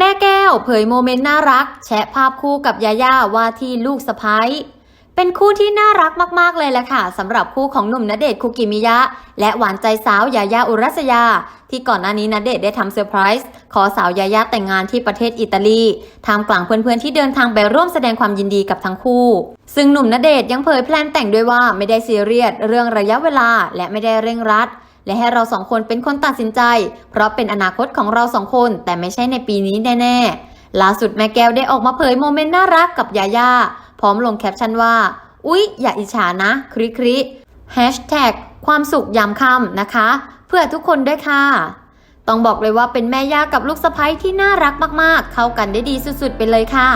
แม่แก้วเผยโมเมนต์น่ารัก แชะภาพคู่กับยาย่าว่าที่ลูกสะพ้ายเป็นคู่ที่น่ารักมากๆเลยแหละค่ะสำหรับคู่ของหนุ่มณเดชน์คุกิมิยะ และหวานใจสาวยายาอุรัสยา ที่ก่อนหน้านี้ณเดชน์ได้ทำเซอร์ไพรส์ขอสาวยายาแต่งงานที่ประเทศอิตาลีท่ามกลางเพื่อนๆที่เดินทางไปร่วมแสดงความยินดีกับทั้งคู่ ซึ่งหนุ่มณเดชน์ยังเผยแพลนแต่งด้วยว่าไม่ได้ซีเรียสเรื่องระยะเวลาและไม่ได้เร่งรัด และให้เราสองคนเป็นคนตัดสินใจ เพราะเป็นอนาคตของเราสองคนแต่ไม่ใช่ในปีนี้แน่ๆ ล่าสุดแม่แก้วได้ออกมาเผยโมเมนต์น่ารักกับยาย่าพร้อมลงแคปชั่นว่า อุ๊ย อย่าอิจฉานะ คริคริแฮชแท็กความสุขยามค่ำนะคะ เพื่อทุกคนด้วยค่ะ ต้องบอกเลยว่าเป็นแม่ย่ากับลูกสะใภ้ที่น่ารักมากๆ เข้ากันได้ดีสุดๆ ไปเลยค่ะ